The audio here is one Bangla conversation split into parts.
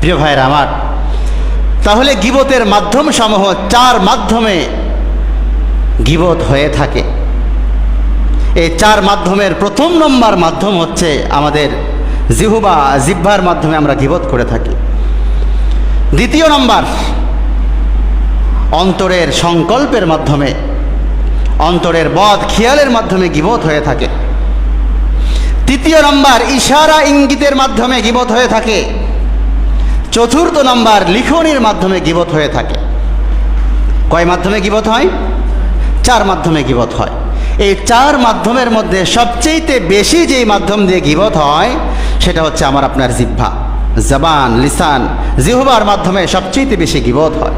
প্রিয় ভাইয়ের আমার, তাহলে গিবতের মাধ্যম সমূহ, চার মাধ্যমে গিবত হয়ে থাকে। এই চার মাধ্যমের প্রথম নম্বর মাধ্যম হচ্ছে আমাদের জিহুবা, জিহ্বার মাধ্যমে আমরা গিবত করে থাকি। দ্বিতীয় নম্বর, অন্তরের সংকল্পের মাধ্যমে, অন্তরের বদ খেয়ালের মাধ্যমে গিবত হয়ে থাকে। তৃতীয় নম্বর, ইশারা ইঙ্গিতের মাধ্যমে গিবত হয়ে থাকে। চতুর্থ নম্বর লিখনির মাধ্যমে গিবত হয়ে থাকে। কয় মাধ্যমে গিবত হয়? চার মাধ্যমে গিবত হয়। এই চার মাধ্যমের মধ্যে সবচেয়েতে বেশি যেই মাধ্যম দিয়ে গিবত হয়, সেটা হচ্ছে আমার আপনার জিহ্বা। জবান, লিসান, জিহবার মাধ্যমে সবচেয়েতে বেশি গিবত হয়।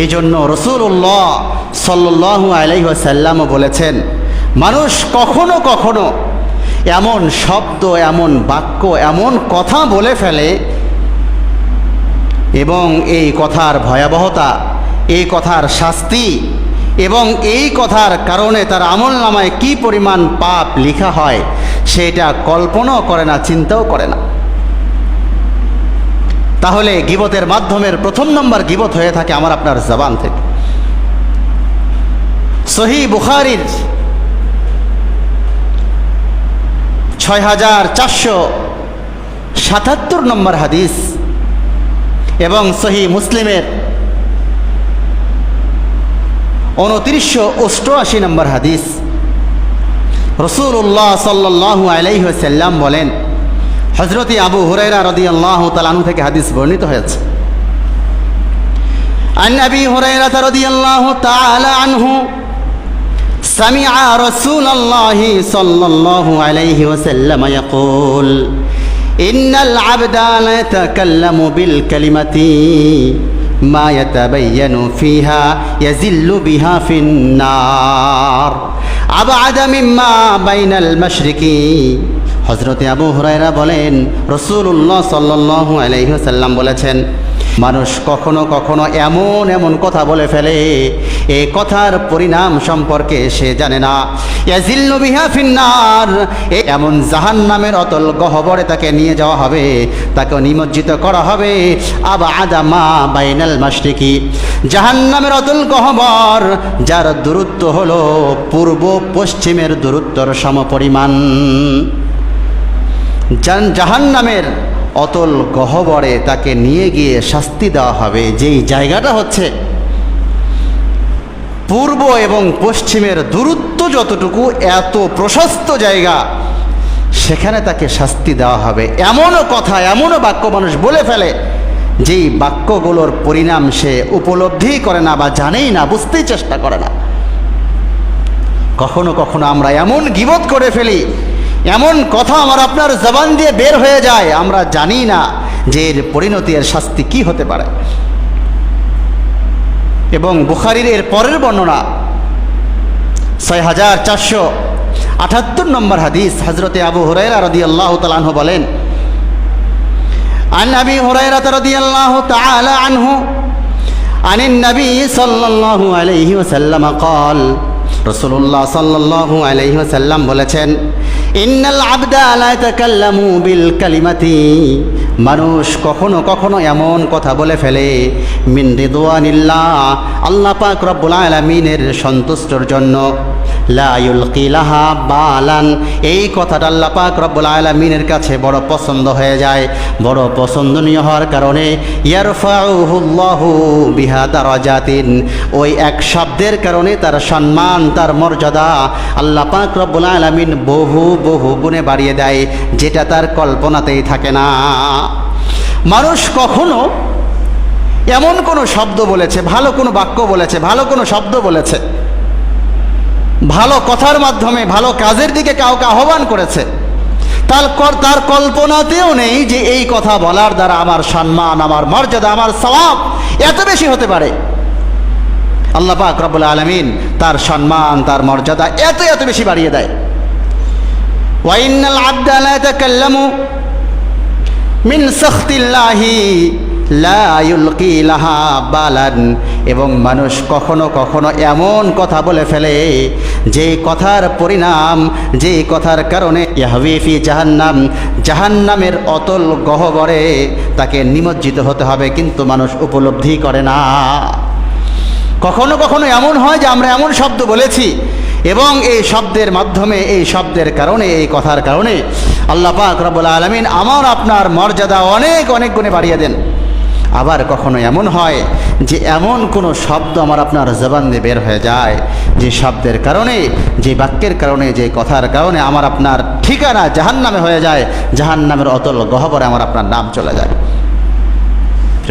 এই জন্য রসুল্লাহ সাল্লু আলাইসাল্লামও বলেছেন, মানুষ কখনো কখনো এমন শব্দ, এমন বাক্য, এমন কথা বলে ফেলে এবং এই কথার ভয়াবহতা, এই কথার শাস্তি এবং এই কথার কারণে তার আমল নামায় কী পরিমাণ পাপ লেখা হয়, সেটা কল্পনাও করে না, চিন্তাও করে না। তাহলে গিবতের মাধ্যমের প্রথম নম্বর গিবত হয়ে থাকে আমার আপনার জবান থেকে। সহি বুখারির ছয় হাজার চারশো সাতাত্তর নম্বর হাদিস এবং সহি মুসলিমের উনত্রিশশো অষ্টআশি নম্বর হাদিস রসুল্লাহ সাল্লাহ আলাইসাল্লাম বলেন হজরত আবু হুরাইরা রদি আল্লাহ তালানু থেকে হাদিস বর্ণিত হয়েছে عن أبي هريرة رضي الله تعالى عنه সামিআ রাসূলুল্লাহি সাল্লাল্লাহু আলাইহি ওয়াসাল্লাম ইয়াকুল, ইন্নাল আবদা লা ইয়াতাকাল্লামু বিল কালিমাতি মা ইয়াতাবায়ানু ফিহা ইয়াজিল্লু বিহা ফিন নার আবাদা মিম্মা বাইনাল মাশরিকি। হজরতে আবু হুরায়রা বলেন রসুল্লাহ সাল্লাহ আলহিহসাল্লাম বলেছেন মানুষ কখনো কখনো এমন এমন কথা বলে ফেলে। এ কথার পরিণাম সম্পর্কে সে জানে না। ফিন্নার। এ এমন জাহান নামের অতল গহবরে তাকে নিয়ে যাওয়া হবে। তাকে নিমজ্জিত করা হবে। আবা আদামা বাইনাল মাসরিকি জাহান নামের অতল গহবর, যার দূরত্ব হলো পূর্ব পশ্চিমের দূরত্বর সমপরিমাণ। জাহান নামের অতল গহবরে তাকে নিয়ে গিয়ে শাস্তি দেওয়া হবে, যেই জায়গাটা হচ্ছে পূর্ব এবং পশ্চিমের দূরত্ব যতটুকু, এত প্রশস্ত জায়গা, সেখানে তাকে শাস্তি দেওয়া হবে। এমনও কথা এমনও বাক্য মানুষ বলে ফেলে, যেই বাক্যগুলোর পরিণাম সে উপলব্ধি করে না বা জানেই না, বুঝতেই চেষ্টা করে না। কখনো কখনো আমরা এমন গিবত করে ফেলি এমন কথা আমার আপনার জবান দিয়ে বের হয়ে যায় আমরা জানি না যে এর পরিণতি এর শাস্তি কি হতে পারে এবং বুখারির এর পরের বর্ণনা ছয় হাজার চারশো আটাত্তর নম্বর হাদিস হজরতে আবু হুরাইরা রদি আল্লাহ তালাহ বলেন عن أبي هريرة رضي الله تعالى عنه عن النبي صلى الله عليه وسلم قال রসুল্লাহ সাল্লাহ আলহিহাসাল্লাম বলেছেন ইন্নাল আবদা লা তাকাল্লামু বিল কালিমাতি। মানুষ কখনো কখনো এমন কথা বলে ফেলে, মিন রিদওয়ানিল্লাহ আল্লাহ পাক রব্বুল আলামিনের সন্তুষ্টর জন্য। লা ইউলকিলাহা বালান। এই কথাটা আল্লাহ পাক রব্বুল আলামিনের কাছে বড় পছন্দ হয়ে যায়। বড় পছন্দনীয় হওয়ার কারণে ইয়ারফাউহুল্লাহু ওই এক শব্দের কারণে তার সম্মান, তার মর্যাদা আল্লাহ পাক রব্বুল আলামিন বহু বহু গুণে বাড়িয়ে দেয়, যেটা তার কল্পনাতেই থাকে না। মানুষ কখনো এমন কোনো শব্দ বলেছে, ভালো কোনো বাক্য বলেছে, ভালো কোনো শব্দ বলেছে ভালো কথার মাধ্যমে, ভালো কাজের দিকে কাউকে আহ্বান করেছে। তার তার কল্পনাতেও নেই যে এই কথা বলার দ্বারা আমার সম্মান, আমার মর্যাদা, আমার স্বভাব এত বেশি হতে পারে। আল্লাহ পাক রব্বুল আলমিন তার সম্মান, তার মর্যাদা এত এত বেশি বাড়িয়ে দেয়। ওয়াইনাল আব্দা লা ইয়াতাকাল্লামু মিন সাখতিল্লাহি বালান। এবং মানুষ কখনো কখনো এমন কথা বলে ফেলে যে কথার পরিণাম যে কথার কারণে ইয়াহবিফি জাহান্নাম, জাহান্নামের অতল গহবরে তাকে নিমজ্জিত হতে হবে, কিন্তু মানুষ উপলব্ধি করে না। কখনো কখনো এমন হয় যে আমরা এমন শব্দ বলেছি, এবং এই শব্দের মাধ্যমে, এই শব্দের কারণে, এই কথার কারণে আল্লাহ পাক রব্বুল আলমিন আমার আপনার মর্যাদা অনেক অনেক গুণে বাড়িয়ে দেন। আবার কখনো এমন হয় যে এমন কোনো শব্দ আমার আপনার জবান দিয়ে বের হয়ে যায়। যে শব্দের কারণে, যে বাক্যের কারণে, যে কথার কারণে আমার আপনার ঠিকানা জাহান্নামে হয়ে যায়। জাহান্নামের অতল গহবরে আমার আপনার নাম চলে যায়।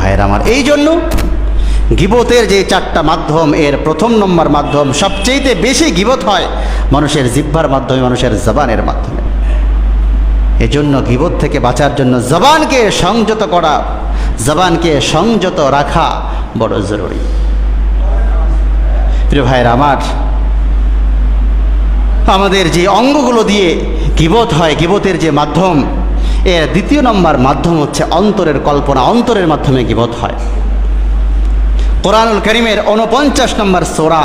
ভাইয়ের আমার এই জন্য গিবতের যে চারটা মাধ্যম, এর প্রথম নম্বর মাধ্যম সবচেয়েতে বেশি গিবত হয় মানুষের জিহ্বার মাধ্যমে, মানুষের জবানের মাধ্যমে। এজন্য গিবত থেকে বাঁচার জন্য জবানকে সংযত করা জবানকে সংযত রাখা বড় জরুরি। প্রিয় ভাইয়ের, আমার, আমাদের যে অঙ্গগুলো দিয়ে গিবত হয়, গিবতের যে মাধ্যম, এর দ্বিতীয় নম্বর মাধ্যম হচ্ছে অন্তরের কল্পনা, অন্তরের মাধ্যমে গিবত হয়। কোরআনুল করিমের উনপঞ্চাশ নম্বর সোরা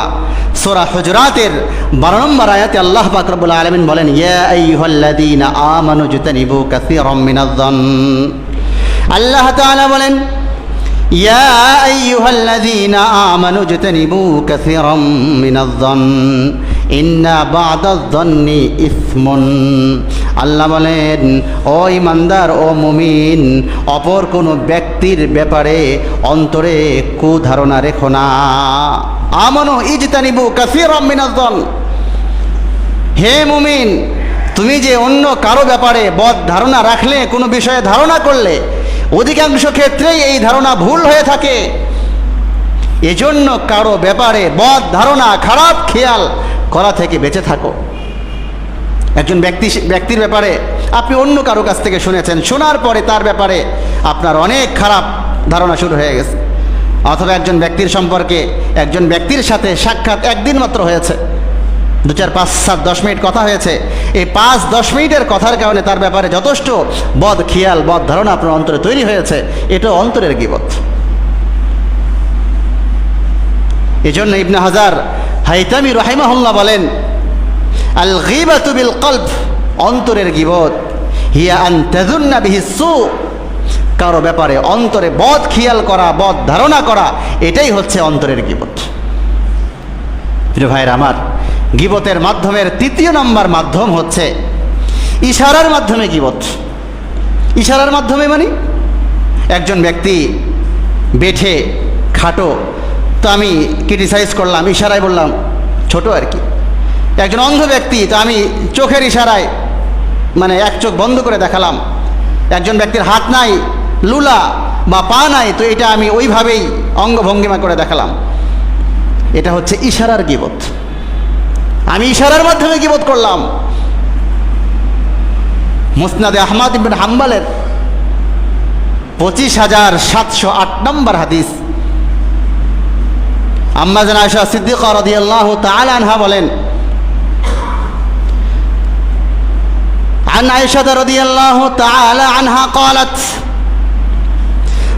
সোরা হজরাতের বারো নম্বর আয়াতে আল্লাহ বাকরবুল আলমিন বলেন, ইয়া আমানু জুতানিবু কাসীরাম মিনাজ-যন। আল্লাহ তাআলা বলেন, ইয়া আমানু ইন্না আল্লাহ বলেন, ও ইমানদার ও মুমিন, অপর কোনো ব্যক্তির ব্যাপারে অন্তরে কুধারণা রেখো না। আমানো ইজতানিবু কাসীরাম হে মুমিন, তুমি যে অন্য কারও ব্যাপারে বদ ধারণা রাখলে, কোনো বিষয়ে ধারণা করলে অধিকাংশ ক্ষেত্রেই এই ধারণা ভুল হয়ে থাকে। এজন্য কারও ব্যাপারে বদ ধারণা, খারাপ খেয়াল করা থেকে বেঁচে থাকো। একজন ব্যক্তি ব্যক্তির ব্যাপারে আপনি অন্য কারও কাছ থেকে শুনেছেন, শোনার পরে তার ব্যাপারে আপনার অনেক খারাপ ধারণা শুরু হয়ে গেছে। অথবা একজন ব্যক্তির সম্পর্কে একজন ব্যক্তির সাথে সাক্ষাৎ একদিন মাত্র হয়েছে। দু চার পাঁচ সাত দশ মিনিট কথা হয়েছে। এই পাঁচ দশ মিনিটের কথার কারণে তার ব্যাপারে যথেষ্ট বদ খেয়াল, বদ ধারণা আপনার অন্তরে তৈরি হয়েছে। এটা অন্তরের গিবত। এজন্য ইবনে হাজার হাইতামি রহিমাহুল্লাহ বলেন, আল গিবাতু বিল কলব অন্তরের গিবত। হিয়া আন তাজুন্না বিহি সু। কারও ব্যাপারে অন্তরে বদ খেয়াল করা, বদ ধারণা করা, এটাই হচ্ছে অন্তরের গিবত। প্রিয় ভাইয়ের আমার গিবতের মাধ্যমের তৃতীয় নম্বর মাধ্যম হচ্ছে ইশারার মাধ্যমে গিবত। ইশারার মাধ্যমে মানে একজন ব্যক্তি বেঠে, খাটো, তো আমি ক্রিটিসাইজ করলাম, ইশারায় বললাম, ছোট আর কি। একজন অন্ধ ব্যক্তি, তো আমি চোখের ইশারায় মানে এক চোখ বন্ধ করে দেখালাম। একজন ব্যক্তির হাত নাই, লুলা বা পা নাই, তো এটা আমি ওইভাবেই অঙ্গভঙ্গিমা করে দেখালাম। এটা হচ্ছে ইশারার গিবত। আমি ইশারার মাধ্যমে গিবত করলাম মুসনাদে আহমাদ ইবিন হাম্বালের পঁচিশ হাজার সাতশো আট নম্বর হাদিস আম্মাজান আয়সা সিদ্দিক রাদিয়াল্লাহু তাআলা আনহা বলেন عن عائشة رضي الله تعالى عنها قالت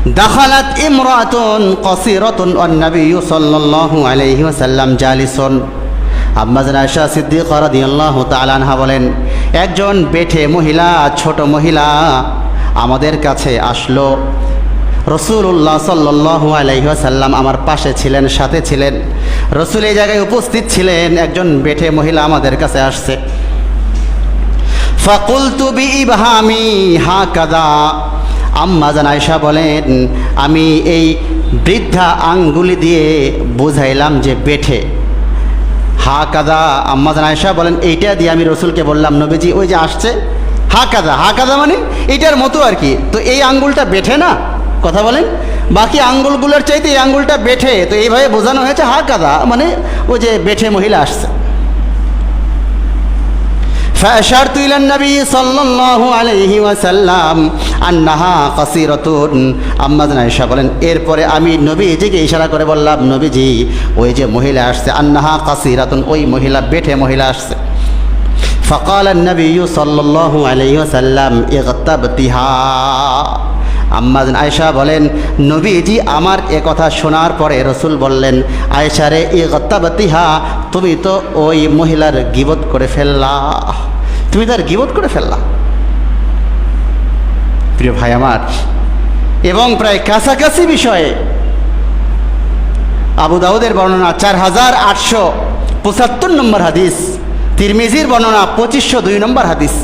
دخلت امرأة قصيرة والنبي صلى الله عليه وسلم جالس আম্মাজান আয়সা সিদ্দিক রাদিয়াল্লাহু তাআলা বলেন, একজন বেঠে মহিলা, ছোট মহিলা আমাদের কাছে আসলো। রসুল্লাহ সাল্লাহ আলাইসাল্লাম আমার পাশে ছিলেন, সাথে ছিলেন। রসুল এই জায়গায় উপস্থিত ছিলেন, একজন বেঠে মহিলা আমাদের কাছে আসছে। ফকুল তুবি ইবহামি হা কাদা আম্মা আয়সা বলেন, আমি এই বৃদ্ধা আঙ্গুলি দিয়ে বুঝাইলাম যে বেঠে। হা কাদা আম্মা জান আয়সা বলেন, এইটা দিয়ে আমি রসুলকে বললাম, নবীজি, ওই যে আসছে হা কাদা হা কাদা মানে এইটার মতো আর কি। তো এই আঙ্গুলটা বেঠে না? কথা বলেন। বাকি আঙ্গুলগুলোর চাইতে এই আঙ্গুলটা বেঠে, তো এইভাবে বোঝানো হয়েছে হা কাদা মানে ওই যে বেঠে মহিলা আসছে। فأشرت إلى النبي صلى الله عليه وسلم أنها قصيرة আম্মা আয়েশা বলেন এরপরে আমি নবীজিকে ইশারা করে বললাম নবীজি ওই যে মহিলা আসছে আন্নাহা কাসিরাতুন ওই মহিলা বেঠে মহিলা আসছে فقال النبي صلى الله عليه وسلم اغتبتها আম্মাজ আয়েশা বলেন, নবীজি আমার এ কথা শোনার পরে রসুল বললেন আয়েশারে এ গত্তাবতিহা, তুমি তো ওই মহিলার গিবত করে ফেললা। তুমি তার গিবত করে ফেললা। প্রিয় ভাই আমার, এবং প্রায় কাছাকাছি বিষয়ে আবু দাউদের বর্ণনা চার হাজার আটশো পঁচাত্তর নম্বর হাদিস, তিরমিজির বর্ণনা পঁচিশশো দুই নম্বর হাদিস।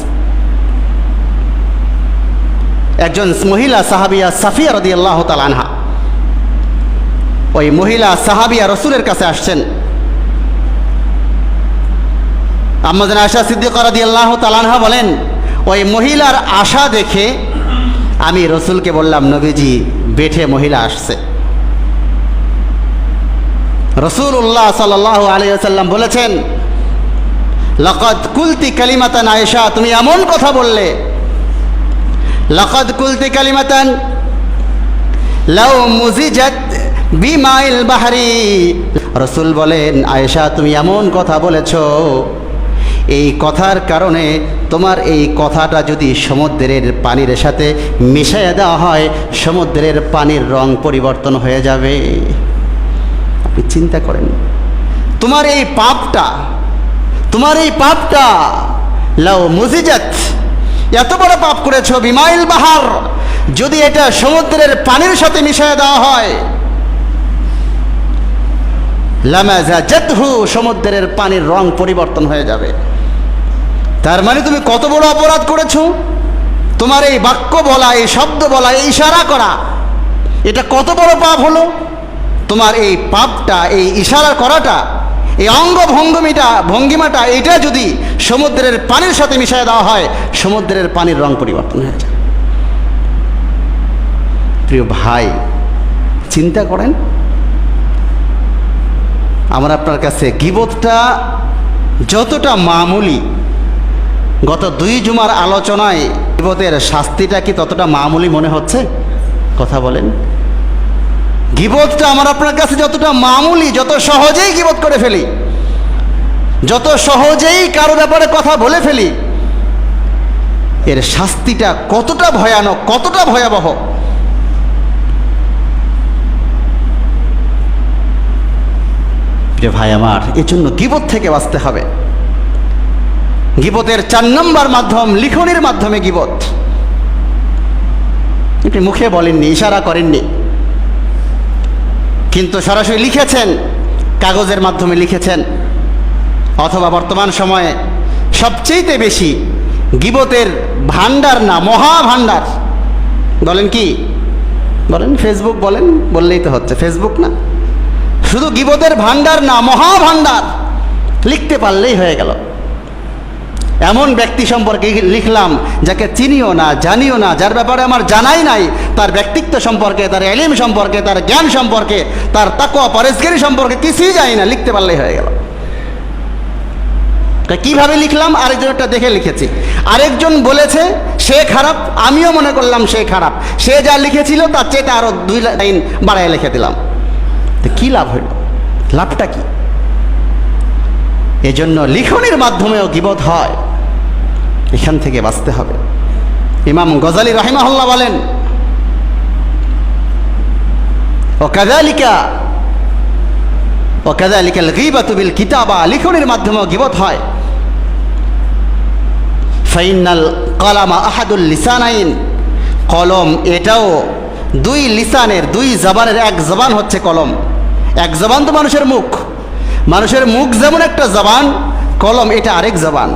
একজন মহিলা সাহাবিয়া সাফিয়া রদি আল্লাহ তালানহা ওই মহিলা সাহাবিয়া রসুলের কাছে আসছেন। আহমদ আশা সিদ্দিক রদি আল্লাহ তালানহা বলেন, ওই মহিলার আশা দেখে আমি রসুলকে বললাম, নবীজি, বেঠে মহিলা আসছে। রসুল উল্লাহ সাল্লাহ আলিয়াল্লাম বলেছেন লকত কুলতি কালিমাতান আয়েশা, তুমি এমন কথা বললে লকত কুলতি কালিমাতান লাউ মুজিজাত বিমাইল বাহারি। রসুল বলেন, আয়েশা, তুমি এমন কথা বলেছ। এই কথার কারণে তোমার এই কথাটা যদি সমুদ্রের পানির সাথে মিশিয়ে দেওয়া হয়, সমুদ্রের পানির রং পরিবর্তন হয়ে যাবে। আপনি চিন্তা করেন, তোমার এই পাপটা, তোমার এই পাপটা লাও মুজিজাত এত বড় পাপ করেছ, বিমাইল বাহার। যদি এটা সমুদ্রের পানির সাথে মিশিয়ে দেওয়া হয়। সমুদ্রের পানির রং পরিবর্তন হয়ে যাবে। তার মানে তুমি কত বড় অপরাধ করেছ? তোমার এই বাক্য বলা, এই শব্দ বলা, এই ইশারা করা, এটা কত বড় পাপ হলো? তোমার এই পাপটা, এই ইশারা করাটা এই অঙ্গ ভঙ্গমিটা ভঙ্গিমাটা এটা যদি সমুদ্রের পানির সাথে মিশিয়ে দেওয়া হয়, সমুদ্রের পানির রং পরিবর্তন হয়ে যায়। প্রিয় ভাই, চিন্তা করেন? আমার আপনার কাছে গিবোধটা যতটা মামুলি, গত দুই জুমার আলোচনায় গিবতের শাস্তিটা কি ততটা মামুলি মনে হচ্ছে? কথা বলেন। গিবতটা আমার আপনার কাছে যতটা মামুলি, যত সহজেই গিবত করে ফেলি, যত সহজেই কারও ব্যাপারে কথা বলে ফেলি, এর শাস্তিটা কতটা ভয়ানক, কতটা ভয়াবহ? প্রিয় ভাই আমার এর জন্য গিবত থেকে বাঁচতে হবে। গিবতের চার নম্বর মাধ্যম, লিখনের মাধ্যমে গিবত। আপনি মুখে বলেননি, ইশারা করেননি। কিন্তু সরাসরি লিখেছেন, কাগজের মাধ্যমে লিখেছেন, অথবা বর্তমান সময়ে সবচেয়েতে বেশি গিবতের ভান্ডার না মহা ভান্ডার বলেন কি? বলেন ফেসবুক বলেন, বললেই তো হচ্ছে। ফেসবুক না? শুধু গিবতের ভান্ডার না মহা ভান্ডার লিখতে পারলেই হয়ে গেল। এমন ব্যক্তি সম্পর্কে লিখলাম যাকে চিনিও না, জানিও না, যার ব্যাপারে আমার জানাই নাই, তার ব্যক্তিত্ব সম্পর্কে, তার এলিম সম্পর্কে, তার জ্ঞান সম্পর্কে, তার তাকোয়া পরেশগিরি সম্পর্কে কিছুই জানি না, লিখতে পারলেই হয়ে গেল। কীভাবে লিখলাম? আরেকজনটা দেখে লিখেছি। আরেকজন বলেছে, সে খারাপ, আমিও মনে করলাম সে খারাপ। সে যা লিখেছিল, তার চেয়ে আরও দুই লাইন বাড়ায় লিখে দিলাম। তো কী লাভ হইল? লাভটা কি? এজন্য লিখনের মাধ্যমেও গিবত হয়। এখান থেকে বাঁচতে হবে। ইমাম গজালি রাহিমাহুল্লাহ বলেন ও কাদালিকা ও কাদালিকাল গিবাতু বিল কিতাবা লিখনের মাধ্যমেও গিবত হয়। ফাইনাল কলামা আহাদুল লিসানাইন কলম এটাও দুই লিসানের, দুই জবানের, এক জবান হচ্ছে কলম। এক জবান তো মানুষের মুখ। মানুষের মুখ যেমন একটা জবান, কলম এটা আরেক জবান।